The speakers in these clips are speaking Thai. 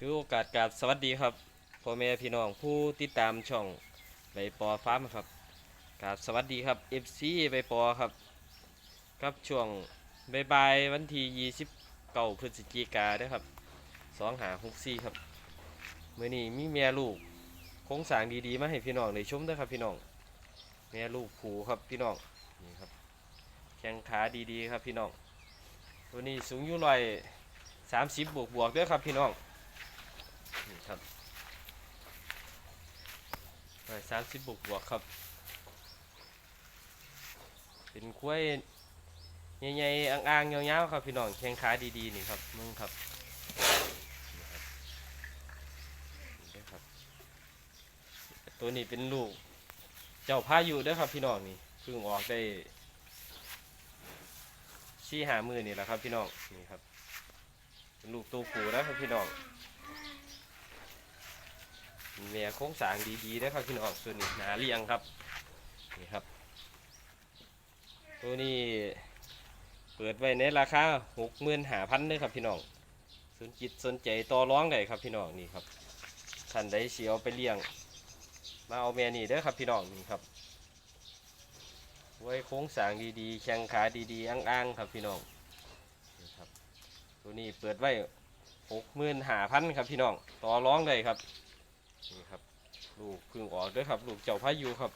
ถือโอกาสกราบสวัสดีครับพ่อแม่พี่น้องผู้ติดตามช่องใบปอฟ้ามครับกราบสวัสดีครับ FC ใบปอครับครับช่วงบ่ายวันที่29พฤศจิกาด้อครับ2หา64ครับเมื้อนี้มีแม่ลูกโครงสางดีๆมาให้พี่น้องได้ชมด้อครับพี่น้องแม่ลูกผูครับพี่น้องนี่ครับแข้งขาดีๆครับพี่น้องตัวนี้สูงอยู่ร้อยสามสิบบวกบวกด้อครับพี่น้อง ครับร้อยสามสิบบวกบวกครับ เป็นกล้วยใหญ่ๆอ่างๆยาวๆครับพี่น้องแข้งขาดีๆนี่ครับมึงครับตัวนี้เป็นลูก เจ้าพายุด้อครับพี่น้องนี่เพิ่งออกได้ชี้หามือนี่แหละครับพี่น้องนี่ครับ เป็นลูกตัวผูนะครับพี่น้อง แม่โค้งสางดีๆนะครับพี่น้องตัวนี้หนาเรียงครับนี่ครับ ตัวนี้เปิดไว้ในราคาหกหมื่นหาพันเลยครับพี่น้องสนจิตสนใจต่อร้องได้ครับพี่น้องนี่ครับท่านใดเสียวไปเลี้ยง มาเอาแม่นี่เด้อครับพี่น้องนี่ครับไว้โค้งสางดีๆแข้งขาดีๆอ้างๆครับพี่น้องนี่ครับตัวนี้เปิดไว้หกหมื่นหาพันครับพี่น้องต่อร้องได้ครับ นี่ครับ ลูกพึ่งออกด้วยครับ ลูกเจ้าพายุครับ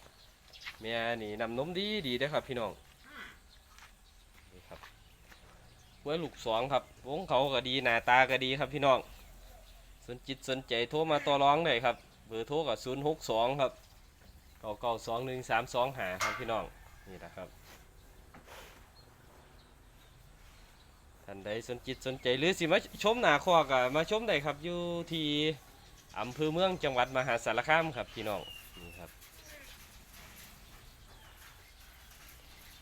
แม่นี่นำนมดีดีด้อครับ พี่น้องนี่ครับไว้ลูกสองครับวงเขาก็ดีหน้าตาก็ดีครับพี่น้องสนจิตสนใจโทรมาต่อร้องได้ครับ เบอร์โทรกับศูนย์หกสองครับเก้าเก้าสองหนึ่งสามสองหาครับพี่น้องนี่นะครับท่านใดสนจิตสนใจหรือสิมาชมหนาคอก็มาชมได้ครับอยู่ที่ อำเภอเมืองจังหวัดมหาสารคามครับพี่น้องนี่ครับ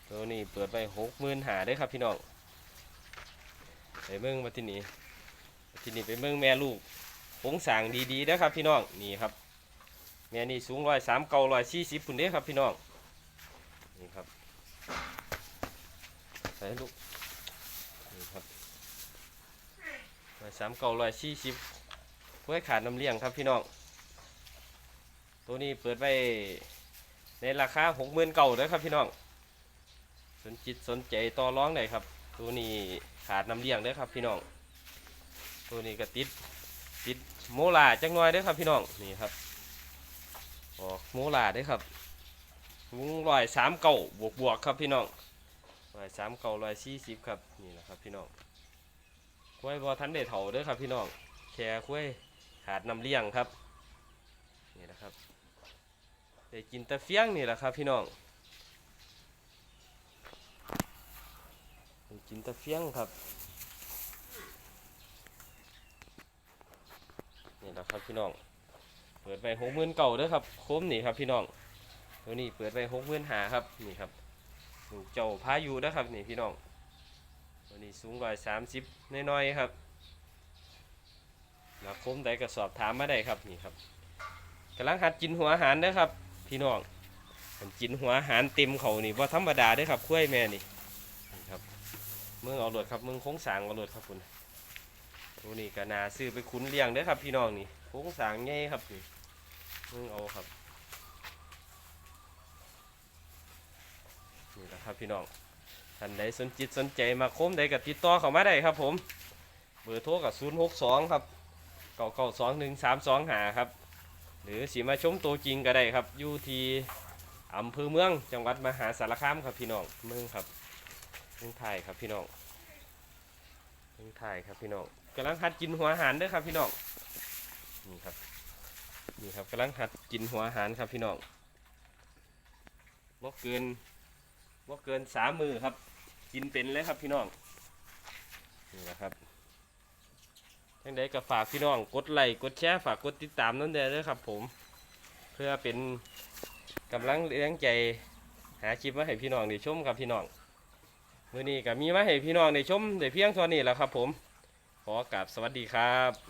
ตัวนี้เปิดไปหกหมื่นหาได้ครับพี่น้องไปเมืองมาที่นี่ที่นี่ไปเมืองแม่ลูกโครงสางดีๆนะครับพี่น้องนี่ครับแม่นี่สูงร้อยสามเก้าร้อยสี่สิบปุ่นเด้ครับพี่น้องนี่ครับใส่ลูกนี่ครับร้อยสามเก้าร้อยสี่สิบ กล้วขาดน้ำเลี้ยงครับพี่น้อง ตัวนี้เปิดไว้ในราคาหกหมื่นเก่าเด้อครับพี่น้อง สนจิตสนใจต่อร้องได้ครับ ตัวนี้ขาดน้ำเลี้ยงเด้อครับพี่น้อง ตัวนี้ก็ติดติดโมลาจังน้อยเด้อครับพี่น้องนี่ครับออกโมลาด้อครับวุ้งลอยสามเก่าบวกบวกครับพี่น้องลอยสามเก่าลอยสี่สิบครับนี่นะครับพี่น้องกล้วยบอทันได้เถาด้อครับพี่น้องแค่กล้วย ขาดน้ำเลี้ยงครับนี่นะครับได้กินตะเฟียงนี่แหละครับ พี่น้องได้กินตะเฟียงครับนี่แหละครับพี่น้องเปิดไปหกหมื่นเก่าเด้อครับโค้มนี่ครับพี่น้องตัวนี้เปิดไปหกหมื่นหาครับนี่ครับลูกเจ้าพายุนะครับนี่พี่น้องตัวนี้สูงกว่าสามสิบน้อยๆครับ นะคมใดก็สอบถามมาได้ครับนี่ครับกำลังหัดกินหัวอาหารเด้อครับ พี่น้องมันกินหัวอาหารเต็มเขานี่ว่าธรรมดาด้อครับคุ้ยแม่นี่นี่ครับเมืองเอาโหลดครับเมืองโค้งสางเอาโหลดครับคุณตัวนี้ก็นาซื้อไปคุ้นเลี้ยงเด้อครับ พี่น้องนี่โค้งสางใหญ่ครับนี่เมืองเอาครับนี่แหละครับพี่น้องท่านใดสนจิตสนใจมาค้มใดก็ติดต่อเข้ามาได้ครับ ผม เบอร์โทรกับ062 ครับ เก้าเก้าสองหนึ่งสามสองหาครับ หรือสีมาชมตัวจริงก็ได้ครับอยู่ที่อำเภอเมืองจังหวัดมหาสารคามครับพี่น้องเมืองครับเมืองไทยครับพี่น้องเมืองไทยครับพี่น้องกำลังหัดกินหัวอาหารด้อครับพี่น้องนี่ครับนี่ครับกำลังหัดกินหัวอาหารครับพี่น้องบ่เกินบ่เกินสามมือครับ กินเป็นเลยครับพี่น้องนี่แหละครับ ยังใดก็ฝากพี่น้องกดไลค์กดแชร์ฝากกดติดตามนั่นเด้อเลยครับผม เพื่อเป็นกำลังเลี้ยงใจหาคลิปมาให้พี่น้องได้ชมครับพี่น้องมื้อนี้ก็มีมาให้พี่น้องได้ชมได้เพียงเท่านี้แหละครับ ผม ขอกราบสวัสดีครับ